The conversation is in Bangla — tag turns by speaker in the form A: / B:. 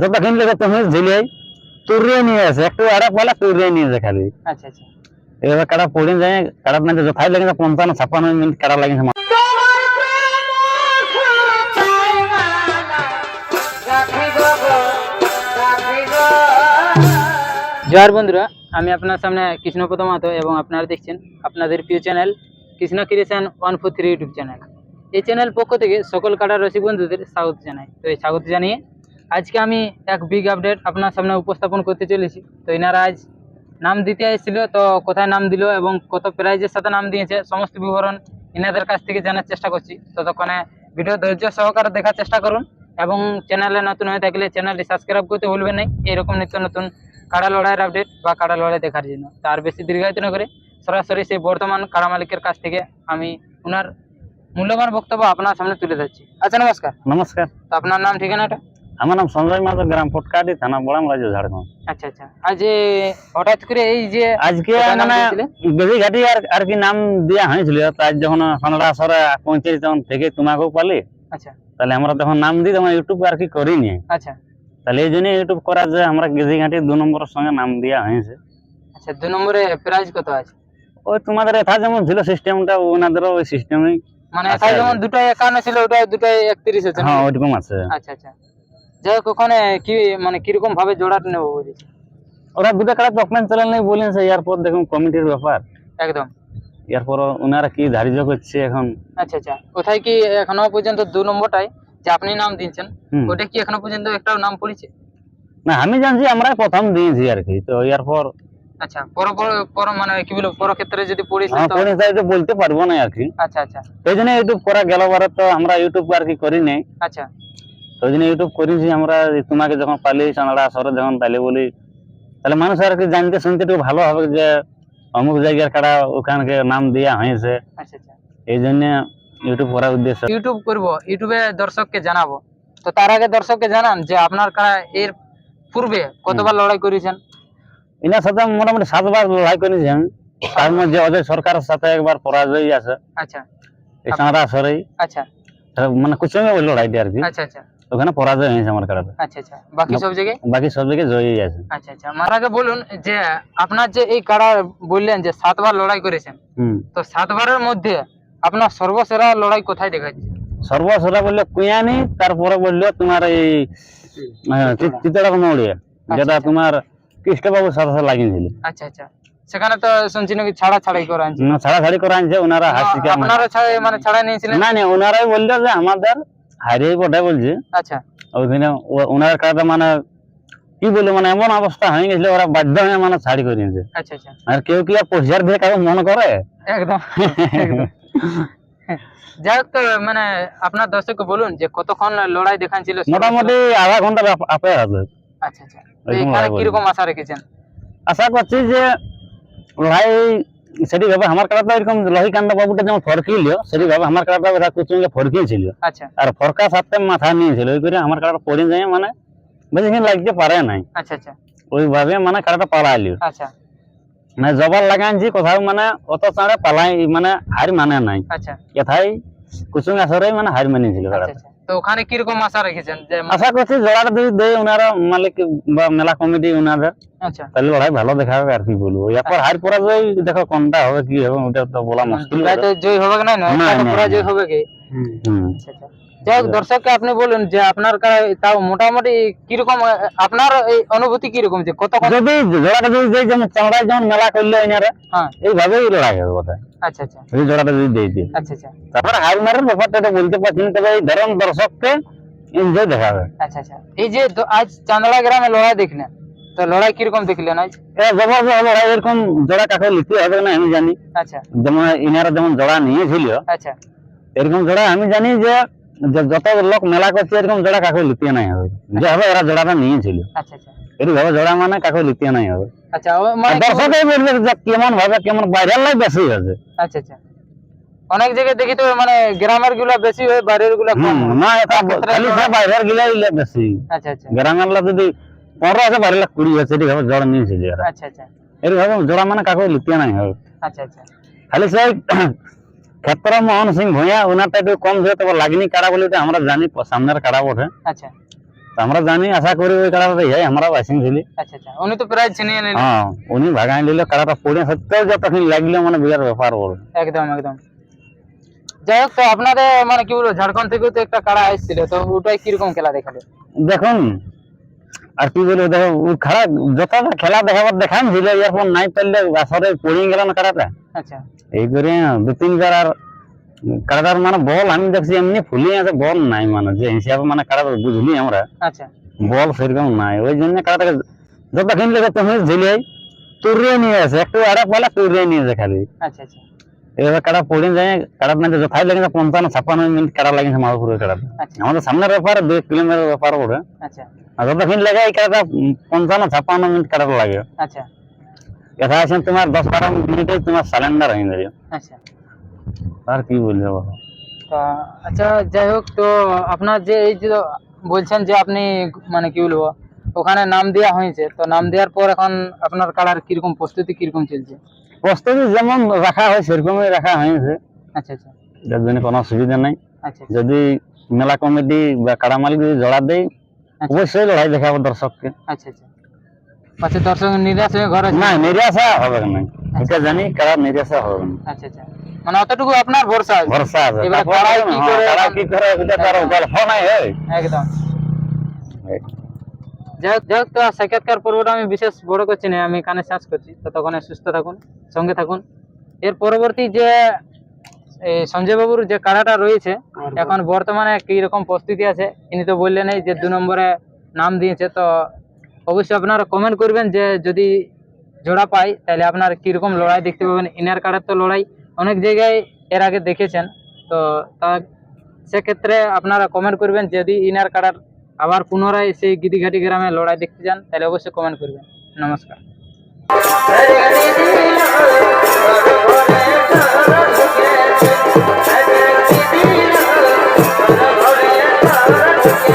A: যতক্ষণ লেগে তুমি ঝিলিয়ে তুরিয়ে নিয়ে আসে। একটু আড়া পালা তুরিয়ে নিয়ে যায় খালি।
B: আচ্ছা আচ্ছা।
A: এবার কাটা পড়ে যায় কাটা না যথাই লাগে পঞ্চান্ন ছাপ্পান্ন মিনিট কাটা লাগে
B: জয়ার বন্ধুরা আমি আপনার সামনে কৃষ্ণপদ মাহাতো এবং আপনারা দেখছেন আপনাদের প্রিয় channel Krishna creation one four three YouTube channel. এই চ্যানেল পক্ষ থেকে সকল কাটার রসিক বন্ধুদের স্বাগত জানাই। তো এই স্বাগত জানিয়ে আজকে আমি এক বিগ আপডেট আপনার সামনে উপস্থাপন করতে চলেছি। তো এনারা আজ নাম দিতে এসেছিল তো কোথায় নাম দিল এবং কত প্রাইজের সাথে নাম দিয়েছে সমস্ত বিবরণ এনাদের কাছ থেকে জানার চেষ্টা করছি। ততক্ষণে ভিডিও ধৈর্য সহকারে দেখার চেষ্টা করুন এবং চ্যানেলে নতুন হয়ে থাকলে চ্যানেলটি সাবস্ক্রাইব করতে ভুলবেন না। এরকম নিত্য নতুন কাড়া লড়াইয়ের আপডেট বা কাড়া লড়াই দেখার জন্য। তার বেশি দীর্ঘায়িত না করে সরাসরি সেই বর্তমান কাড়া মালিকের কাছ থেকে আমি ওনার মূল্যবান বক্তব্য আপনার সামনে তুলে ধরছি। আচ্ছা নমস্কার।
A: নমস্কার।
B: তো আপনার নাম ঠিকানাটা?
A: আমার নাম সঞ্জয় মাতো গ্রাম ফটকাটি থানা বড়াম রাজ্য ঝাড়খণ্ড।
B: আচ্ছা আচ্ছা। আজ হঠাৎ করে এই যে
A: আজকে মানে বেশি ঘাটি আর আর কি নাম দেওয়া হয়েছিল। তাই যখন সন্ধ্যা সরে পৌঁছেছি তখন থেকে তোমাকেও পালি
B: আচ্ছা।
A: তাহলে আমরা তখন নাম দিই তখন ইউটিউব আর কি করিনি।
B: আচ্ছা।
A: তাহলে এই জন্য ইউটিউব করা যে আমরা গেজি ঘাটি দু নম্বরের সঙ্গে নাম দেওয়া হয়েছে।
B: আচ্ছা দু নম্বরে প্রাইজ কত আছে?
A: ওই তোমাদের এথা যেমন ছিল সিস্টেমটা ওনাদেরও ওই সিস্টেমই
B: মানে এখানে যেমন। দুটাই একান্ন ছিল ওটা দুটাই একত্রিশ আছে
A: হ্যাঁ ওইরকম আছে।
B: আচ্ছা আচ্ছা। যাই হোক ওখানে কি মানে কীরকম ভাবে জোড়াটা নেব বলেছি।
A: ওরা দুটো কারা ডকুমেন্ট চলে নেই বলেছে এরপর দেখুন কমিটির ব্যাপার।
B: একদম।
A: এরপর ওনারা কি ধার্য করছে এখন?
B: আচ্ছা আচ্ছা। কোথায় কি এখনও পর্যন্ত দু নম্বরটাই? যে আপনি নাম দিয়েছেন ওটা কি এখনও পর্যন্ত একটাও নাম পড়েছে?
A: না আমি জানছি আমরা প্রথম দিয়েছি আর কি তো এরপর
B: আচ্ছা পর পর- পর মানে কি বলব পর ক্ষেত্রে যদি পড়িস
A: আমার
B: তো
A: পরিচয় তো বলতে পারব না আর কি।
B: আচ্ছা আচ্ছা।
A: এই জন্য ইউটিউব করা গেল বারে তো আমরা ইউটিউব আর কি করি নাই।
B: আচ্ছা।
A: ওই জন্য ইউটিউব করেছি আমরা তোমাকে যখন পালি চাঁদড়া সরে যখন তাহলে বলি তাহলে মানুষ আর কি জানতে শুনতে একটু ভালো হবে যে অমুক জায়গার কারা ওখানকে নাম দেওয়া হয়েছে।
B: আচ্ছা আচ্ছা।
A: এই জন্য ইউটিউব করার উদ্দেশ্য।
B: ইউটিউব করব ইউটিউবে দর্শককে জানাব। তো তার আগে দর্শককে জানান যে আপনার কারা এর পূর্বে কতবার লড়াই করেছেন?
A: এনার সাথে মোটামুটি সাতবার লড়াই করেছি আমি তার মধ্যে অজয় সরকারের সাথে একবার পরাজয় আছে।
B: আচ্ছা।
A: এই চাঁদা সরেই
B: আচ্ছা।
A: মানে কুচঙ্গে ওই লড়াইটা আর কি।
B: আচ্ছা আচ্ছা।
A: ওখানে পরাজয় হয়েছে আমার কারাতে
B: আচ্ছা আচ্ছা। বাকি সব জায়গায়?
A: বাকি সব জায়গায় জয়ই আছে।
B: আচ্ছা আচ্ছা। আমার আগে বলুন যে আপনার যে এই কাড়া বললেন যে সাতবার লড়াই করেছেন তো সাতবারের মধ্যে আপনার সর্বসেরা লড়াই কোথায় দেখাচ্ছে?
A: সর্বসেরা বললে কুয়ানি তারপরে বলল তোমার এই চিতড়ক মৌড়িয়া যেটা। তোমার কৃষ্ণবাবুর সাথে লাগিয়েছিল।
B: আচ্ছা আচ্ছা। সেখানে তো শুনছি নাকি ছাড়া ছাড়াই করা
A: না, ছাড়াছাড়ি করা আনছে ওনারা আমার-
B: আপনারা ছাড়া- মানে ছাড়া নিয়েছিলেন?
A: না না ওনারাই বলল যে আমাদের হারিয়ে বটে বলছে।
B: আচ্ছা।
A: ওইখানে ওনার কাছে মানে কি বলব মানে এমন অবস্থা হয়ে গেছিল ওরা বাধ্য হয়ে মানে ছাড়ি করে নিয়েছে।
B: আচ্ছা আচ্ছা।
A: আর কেউ কি আর পয়সার দিয়ে কারও মনে করে?
B: একদম যাই হোক তো মানে আপনার দর্শককে বলুন যে কতক্ষণ লড়াই দেখাচ্ছিল
A: মোটামুটি আধা ঘণ্টা আপে আছে।
B: আচ্ছা আচ্ছা। কীরকম আশা রেখেছেন?
A: আশা করছি যে লড়াই সেটি ভাবে আমার কাটা এরকম লহিকান্ত বাবুটা যেমন ফরকিল সেটি ভাবে আমার কাটা ওরা কুচুঙ্গে ফরকিয়েছিল।
B: আচ্ছা।
A: আর ফরকা সাথে মাথা নিয়েছিল ওই করে আমার কাটা পড়ে যায় মানে বেশিক্ষণ লাগতে পারে নাই।
B: আচ্ছা আচ্ছা।
A: ওইভাবে মানে কাটাটা পালাইলিও।
B: আচ্ছা।
A: মানে জবার লাগাইছি কোথাও মানে অত চাঁড়ে পালাই মানে হার মানে নাই।
B: আচ্ছা।
A: কোথায় কুচুং আসরে মানে হার মানিয়েছিল
B: আচ্ছা
A: কাটাটা
B: আচ্ছা। তো ওখানে কীরকম আশা রেখেছেন? যে
A: আশা করছি জোড়াটা যদি দেয় ওনারা মালিক বা মেলা কমিটি ওনাদের
B: আচ্ছা।
A: তাহলে লড়াই ভালো আর কি বলব। এরপর হার দেখো কোনটা হবে কি হবে ওটা তো বলা মুশকিল
B: তো জয় হবে না?
A: না,
B: পুরা। জয় হবে কি? আচ্ছা আচ্ছা। যাই হোক দর্শককে আপনি বলুন যে আপনার কা- তাও মোটামুটি কীরকম আপনার এই অনুভূতি কীরকম যে কতক্ষণ
A: যদি জোড়াটা যদি যেমন চামড়ায় যেমন মেলা করলে এনারা
B: হ্যাঁ।
A: এইভাবেই লড়াই হবে কথা
B: আচ্ছা আচ্ছা।
A: জোড়াটা যদি
B: আচ্ছা আচ্ছা।
A: তারপরে হার মারের ব্যাপারটা তো বলতে পারছি না তবে এই ধরুন দর্শককে এনজয় দেখাবে।
B: আচ্ছা আচ্ছা। এই যে আজ চান্দড়া গ্রামে লড়াই দেখলেন তো লড়াই কীরকম দেখলেন আজ?
A: জবরদস্ত লড়াই এরকম জোড়া কাকে নিতে হবে না আমি জানি।
B: আচ্ছা।
A: যেমন ইনারা যেমন জোড়া নিয়েছিল
B: আচ্ছা।
A: এরকম জোড়া আমি জানি যে যত লোক মেলা করছে এরকম জোড়া কাকে লিখতে নাই হবে। যে হবে এরা জোড়াটা নিয়েছিল।
B: আচ্ছা আচ্ছা।
A: এরকম জোড়া মানে কাকে লিখতে নাই হবে।
B: আচ্ছা মানে?
A: দর্শকই বলবে যে কেমন ভাবে কেমন বাইরের লাই বেশি আছে
B: আচ্ছা আচ্ছা। অনেক জায়গায় দেখি তো মানে গ্রামেরগুলা বেশি হয় বাইরেরগুলা কম
A: না এটা খালি সব বাইরের ইলে বেশি।
B: আচ্ছা আচ্ছা।
A: গ্রামের লা যদি পনেরো আছে বাইরের লা কুড়ি আছে ভাবে জোড়া নিয়েছিল
B: আচ্ছা আচ্ছা।
A: এরকম জোড়া মানে কাকে লিখতে নাই হবে।
B: আচ্ছা আচ্ছা।
A: খালি সেই ক্ষেত্র মোহন সিং ভূঁইয়া ওনারটা একটু কম ধরে তবে লাগনি কাড়া বলে আমরা জানি সামনের কাড়া বটে।
B: আচ্ছা।
A: তো আমরা জানি আশা করি ওই কাড়াটা যাই আমরা বাসিং ছিলি
B: আচ্ছা আচ্ছা। উনি তো ছিনিয়ে নিলেন
A: হ্যাঁ উনি ভাগাই দিল কাড়াটা পড়ে সত্যি যতক্ষণ লাগল মানে বিরাট ব্যাপার বড়
B: একদম একদম। যাই হোক তো আপনাদের মানে কি বলব ঝাড়খণ্ড থেকেও তো একটা কাড়া এসেছিল তো ওটাই কীরকম খেলা দেখাল?
A: দেখুন আর কি বলব দেখো ও খেলা যতটা খেলা দেখাবার দেখান ছিল এরপর নাই পারলে আসরে পড়িয়ে গেল না কাড়াটা
B: আচ্ছা।
A: এই করে দু তিনবার আর কাড়াটার মানে বল আমি দেখছি এমনি ফুলি আছে বল নাই মানে যে হিসাবে মানে কাড়াটা বুঝলি আমরা।
B: আচ্ছা।
A: বল সেরকম নাই ওই জন্য কাড়াটাকে যত লেগে তুমি ঝিলে তুরিয়ে নিয়ে আসে একটু আরেক বেলা তুরিয়ে নিয়ে যায় খালি।
B: আচ্ছা আচ্ছা।
A: এবার কাড়া পড়ে যায় কাড়া মানে যথাই লাগে পঞ্চান্ন ছাপ্পান্ন মিনিট কাড়া লাগে মাধবপুরের কাড়া
B: আচ্ছা।
A: আমাদের সামনের ব্যাপার দুই কিলোমিটার ব্যাপার ওটা।
B: আচ্ছা।
A: আর যতক্ষণ লাগে এই উম, পঞ্চান্ন ছাপ্পান্ন মিনিট কাড়াটা লাগে।
B: আচ্ছা।
A: এটা আছে তোমার দশ বারো মিনিটে তোমার সিলিন্ডার হয়ে যাবে
B: আচ্ছা।
A: আর কি বলব বলো?
B: আচ্ছা যাই হোক তো আপনার যে এই যে বলছেন যে আপনি মানে কি বলব ওখানে নাম দেওয়া হয়েছে। তো নাম দেওয়ার পর এখন আপনার কালার কীরকম প্রস্তুতি কীরকম চলছে?
A: প্রস্তুতি যেমন রাখা হয় সেরকমই রাখা হয়েছে।
B: আচ্ছা আচ্ছা।
A: যার জন্য কোনো অসুবিধা নাই।
B: আচ্ছা
A: যদি মেলা কমিটি বা কাড়া মালিক যদি জড়া দেয়
B: আচ্ছা।
A: অবশ্যই লড়াই দেখাবো দর্শককে।
B: আচ্ছা আচ্ছা। আচ্ছা দর্শক নিরাশ হয়ে ঘরে
A: না নিরাশা হবে না। এটা জানি কারা নিরাশা হবে না।
B: আচ্ছা আচ্ছা। মানে অতটুকু আপনার ভরসা আছে?
A: ভরসা আছে।
B: এবার কারা কি করে
A: কারা কি করে এটা তার গল্প নাই হয়।
B: একদম। যাই হোক যাই হোক তো সাক্ষাৎকার পর্বটা আমি বিশেষ বড় করছি না আমি এখানে শেষ করছি ততক্ষণে সুস্থ থাকুন সঙ্গে থাকুন। এর পরবর্তী যে এই সঞ্জয় বাবুর যে কাড়াটা রয়েছে এখন বর্তমানে কি রকম প্রস্তুতি আছে ইনি তো বললেনই যে দু নম্বরে নাম দিয়েছে তো অবশ্যই আপনারা কমেন্ট করবেন যে যদি জোড়া পাই তাহলে আপনার কীরকম লড়াই দেখতে পাবেন। ইনার কাড়ার তো লড়াই অনেক জায়গায় এর আগে দেখেছেন তো তা সেক্ষেত্রে আপনারা কমেন্ট করবেন যদি ইনার কাড়ার আবার পুনরায় সেই গিদিঘাটি গ্রামে লড়াই দেখতে যান, তাহলে অবশ্যই কমেন্ট করবেন নমস্কার
C: Thank you.